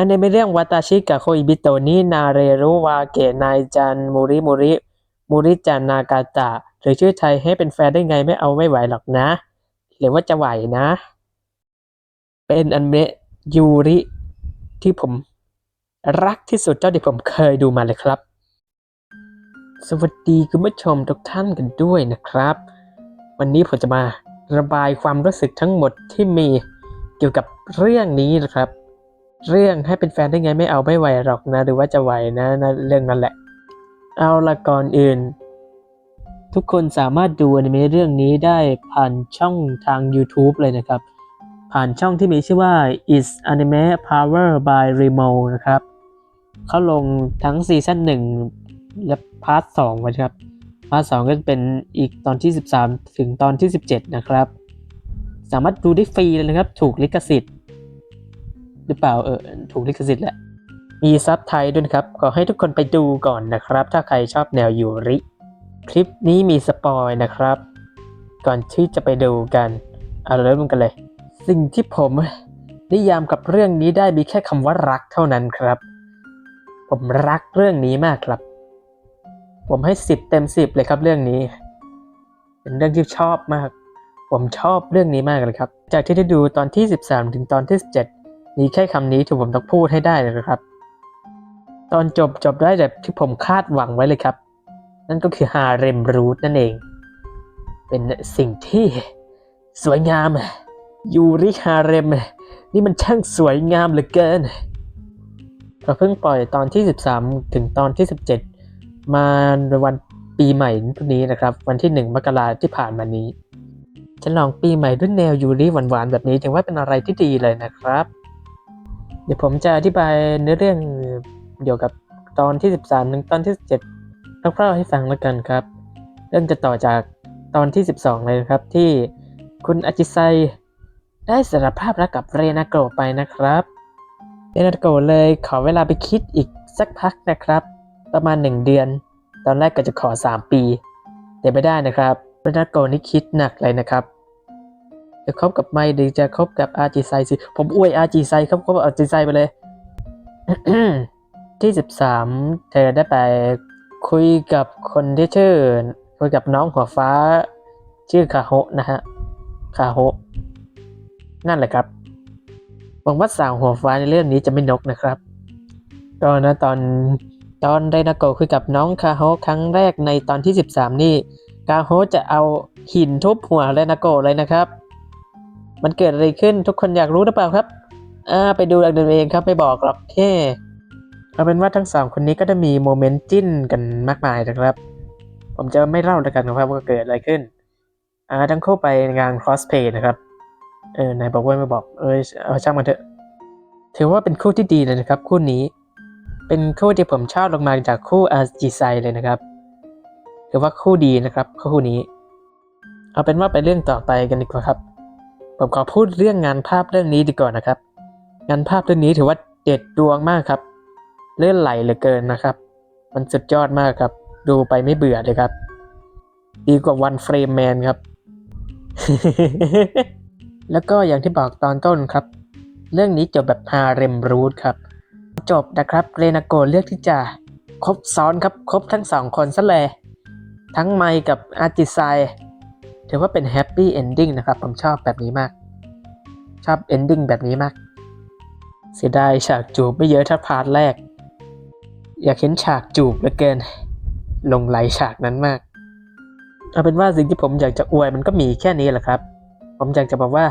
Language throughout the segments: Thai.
อันในเรื่องวัตาชิกะโคอิบิโตนี้นาเรรุวาเกะนายจันมูริมูริมูริจันนากาตะหรือชื่อไทยให้เป็นแฟนได้ไงไม่เอาไม่ไหวหรอกนะ หรือว่าจะไหวนะ เป็นอันเมะยูริ ที่ผมรักที่สุดเท่าที่ผมเคยดูมาเลยครับ สวัสดีคุณผู้ชมทุกท่านกันด้วยนะครับ วันนี้ผมจะมาระบายความรู้สึกทั้งหมดที่มีเกี่ยวกับเรื่องนี้นะครับ เรื่องให้เป็นแฟนได้ไงไม่เอาไม่ไหวหรอกนะ หรือว่าจะไหวนะนะเรื่องนั้นแหละ เอาละก่อนอื่น ทุกคนสามารถดูอนิเมะเรื่องนี้ได้ผ่านช่องทาง YouTube เลยนะครับ ผ่านช่องที่มีชื่อว่า is anime power by Remo นะครับเขาลงทั้งซีซั่น1 และพาร์ท2ไว้ครับ พาร์ท2ก็เป็นอีกตอนที่ 13 ถึงตอนที่ 17 นะครับ สามารถดูได้ฟรีเลยนะครับ ถูกลิขสิทธิ์ หรือเปล่าเออถูกลิขสิทธิ์แหละ มีซับไทยด้วยนะครับ ขอให้ทุกคนไปดูก่อนนะครับ ถ้าใครชอบแนวยูริ คลิปนี้มีสปอยนะครับ ก่อนที่จะไปดูกันเอาเริ่มกันเลย สิ่งที่ผมนิยามกับเรื่องนี้ได้มีแค่คำว่ารักเท่านั้นครับ ผมรักเรื่องนี้มากครับ ผมให้สิบเต็มสิบเลยครับเรื่องนี้ เป็นเรื่องที่ชอบมาก ผมชอบเรื่องนี้มากเลยครับ จากที่ได้ดูตอนที่ 13 ถึงตอนที่ 17 มีแค่คำนี้ที่ผมต้องพูดให้ได้เลยนะครับ ตอนจบจบได้แบบที่ผมคาดหวังไว้เลยครับ นั่นก็คือฮาเรมรูทนั่นเอง เป็นสิ่งที่สวยงามยูริฮาเรม นี่มันช่างสวยงามเหลือเกินเขาเพิ่งปล่อยตอนที่ 13 ถึงตอนที่ 17 มาในวันปีใหม่นี้นะครับ วันที่ 1 มกราที่ผ่านมานี้ฉลองปีใหม่ด้วยแนวยูริหวานๆแบบนี้ถือว่าเป็นอะไรที่ดีเลยนะครับ เดี๋ยวผมจะอธิบายเนื้อเรื่องเกี่ยวกับตอนที่ 13 ถึงตอนที่ 17คร่าวๆให้ฟังแล้วกันครับ เรื่องจะต่อจากตอนที่ 12 เลยนะครับ ที่คุณอาจิไซได้สารภาพรักกับเรนาโกะไปนะครับเรนาโกะเลยขอเวลาไปคิดอีกสักพักนะครับ ประมาณ 1 เดือน ตอนแรกก็จะขอ 3 ปี แต่ไม่ได้นะครับเรนาโกะนี่คิดหนักเลยนะครับ จะคบกับไม่หรือจะคบกับอาจิไซสิผมอวยอาจิไซครับคบกับอาจิไซไปเลยที่13เธอได้ไปคุยกับคนที่ชื่อ คุยกับน้องหัวฟ้า ชื่อคาโฮนะฮะคาโฮนั่นแหละครับหวังว่าสาวหัวฟ้าในเรื่องนี้จะไม่นกนะครับก็นะตอนตอนไดนาโกคุยกับน้องคาโฮครั้งแรกในตอนที่ 13 นี่คาโฮจะเอาหินทุบหัวไดนาโกเลยนะครับ มันเกิดอะไรขึ้นทุกคนอยากรู้หรือเปล่าครับ อ่า ไปดูเอาเองครับไม่บอกหรอกแค่เอาเป็นว่าทั้งสองคนนี้ก็ได้มีโมเมนต์จิ้นกันมากมายนะครับ ผมจะไม่เล่าแล้วกันนะครับว่าเกิดอะไรขึ้น อ่าทั้งคู่ไปงาน crossplay นะครับ เออนายบอกว่าไม่บอก เออเอาช่างมันเถอะ ถือว่าเป็นคู่ที่ดีเลยนะครับ คู่นี้ เป็นคู่ที่ผมชอบลงมาจากคู่อาจิไซเลยนะครับถือว่าคู่ดีนะครับคู่นี้ เอาเป็นว่าไปเรื่องต่อไปกันดีกว่าครับ ผมขอพูดเรื่องงานภาพเรื่องนี้ดีกว่านะครับ งานภาพเรื่องนี้ถือว่าเด็ดดวงมากครับ เลื่อนไหลเหลือเกินนะครับ มันสุดยอดมากครับ ดูไปไม่เบื่อเลยครับ ดีกว่าวันเฟรมแมนครับ แล้วก็อย่างที่บอกตอนต้นครับ เรื่องนี้จบแบบฮาเรมรูทครับ จบนะครับเรนาโกเลือกที่จะครบซ้อนครับครบทั้งสองคนซะเลยทั้งไมกับอาจิไซ ถือว่าเป็นแฮปปี้เอนดิ้งนะครับ ผมชอบแบบนี้มาก ชอบเอนดิ้งแบบนี้มาก เสียดายฉากจูบไม่เยอะถ้าพาร์ทแรก อยากเห็นฉากจูบเหลือเกิน ลงไหลฉากนั้นมาก เอาเป็นว่าสิ่งที่ผมอยากจะอวยมันก็มีแค่นี้แหละครับ ผมอยากจะบอกว่า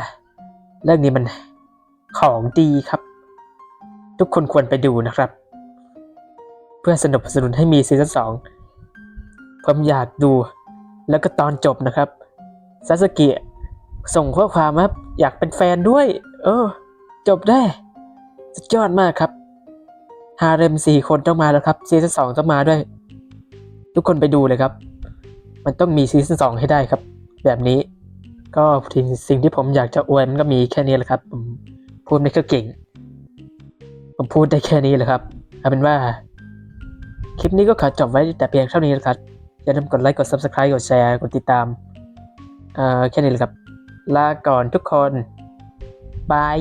เรื่องนี้มันของดีครับ ทุกคนควรไปดูนะครับ เพื่อสนับสนุนให้มีซีซั่นสองผมอยากดูแล้วก็ตอนจบนะครับ ซาสกิส่งข้อความครับอยากเป็นแฟนด้วย เออ จบได้สุดยอดมากครับฮาเร็มสี่คนต้องมาแล้วครับซีซั่นสองต้องมาด้วย ทุกคนไปดูเลยครับ มันต้องมีซีซั่นสองให้ได้ครับ แบบนี้ ก็สิ่งที่ผมอยากจะอวยมันก็มีแค่นี้แหละครับผมพูดไม่ค่อยเก่ง ผมพูดได้แค่นี้แหละครับเอาเป็นว่า คลิปนี้ก็ขอจบไว้แต่เพียงเท่านี้นะครับอย่าลืมกดไลค์กด Subscribe กดแชร์กดติดตาม เอ่อแค่นี้เลยครับ ลาก่อนทุกคน บาย